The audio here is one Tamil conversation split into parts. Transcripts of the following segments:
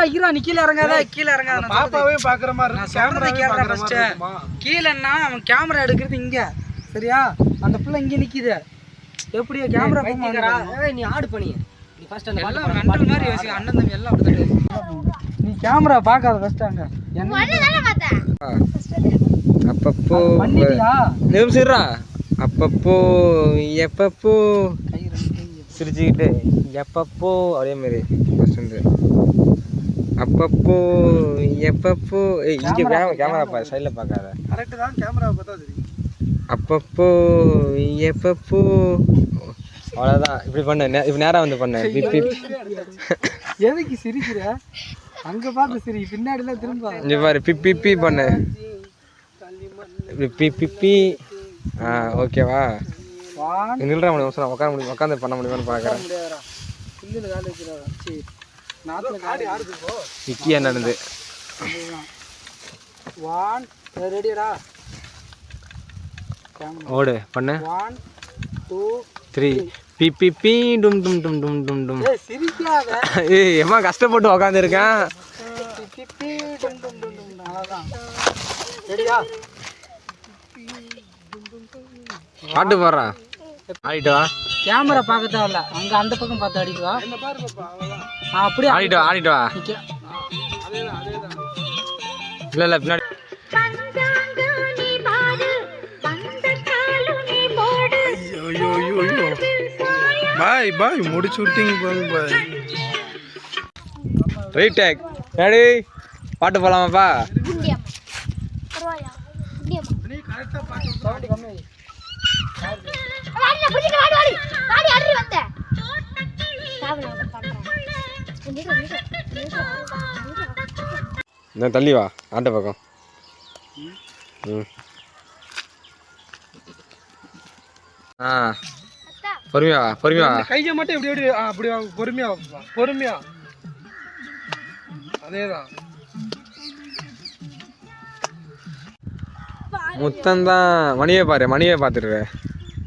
இருடா இருடா நீ கீழே இறங்காத கீழே இறங்காத நான் சொல்றது- பாப்பாவே பாக்குற மாதிரி நான் சொல்றதை. மாதிரி இருக்குமா? கீழேன்னா அவன் கேமரா எடுக்கிறது இங்க. சரியா? அந்த பிள்ளை இங்க நிக்குது. எப்படியோ கேமரா நீ ஆடு பண்ணி நீ ஃபர்ஸ்ட் அந்த எல்லாம் மெண்டல் மாதிரி அண்ணன் தம்பி எல்லாம் அப்படிதான் நீ கேமரா பார்க்காத ஃபர்ஸ்ட் அங்க. என்ன? அப்பப்போ நிமிஷம்ரா அப்பப்போ எப்பப்போ கை ரெண்டு கை. சிரிச்சுக்கிட்டு எப்பப்போ அதே மாதிரி ஃபர்ஸ்ட் வந்து. அப்பப்போ எப்பப்போ இங்கே கேமரா பா சைடில் பார்க்காத கரெக்ட் தான் கேமரா பார்த்தா தெரியும். அப்பப்போ எப்பப்போ அவ்வளோதான் இப்படி பண்ண இப்படி நேராக வந்து பண்ண. எதுக்கு சிரிக்கிற? அங்க பார்த்து சிரி பின்னாடிலாம் திரும்ப. இங்கே பாரு பிப் பிப் பி பண்ண. இப்படி பிப்பி ஆ ஓகேவா? நில்ற முடியும் உட்கார முடியும் உட்காந்து பண்ண முடியுமான்னு பார்க்குறேன் ஒன் ரெடிடா ஓடு பண்ணு. ஒன் டூ த்ரீ பி பி பி டும் டும் டும் டும் டும் டும். ஏய் எம்மா கஷ்டப்பட்டு உக்காந்துருக்கேன். பிப்பி டும் டும் டும் டும் அவ்வளோதான் ரெடியா? பாட்டு பாடுறான் ஆடிட்டு வா. கேமரா பார்க்க தேவையில்ல அங்க அந்த பக்கம் பார்த்து அடிக்குவா? அப்படியே ஆடிட்டு வா ஆடிட்டு வா. இல்லை இல்லை பின்னாடி. ஐயோ ஐயோ ஐயோ. பாய் பாய் முடிச்சு விட்டீங்க பாருங்க பாய். ரைட் டேக் ரெடி பாட்டு போலாமாப்பா சவுண்டு கம்மி வை. இன்னும் தள்ளி வா. ஆட்ட பக்கம். ம். ஆ. பொறுமையா பொறுமையா கையை மட்டும் இப்படி எப்படி அப்படி பொறுமையா பொறுமையா. அதேதான். முத்தம் தான் மணியை பாரு மணியை பார்த்துருவே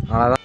அவ்வளோதான்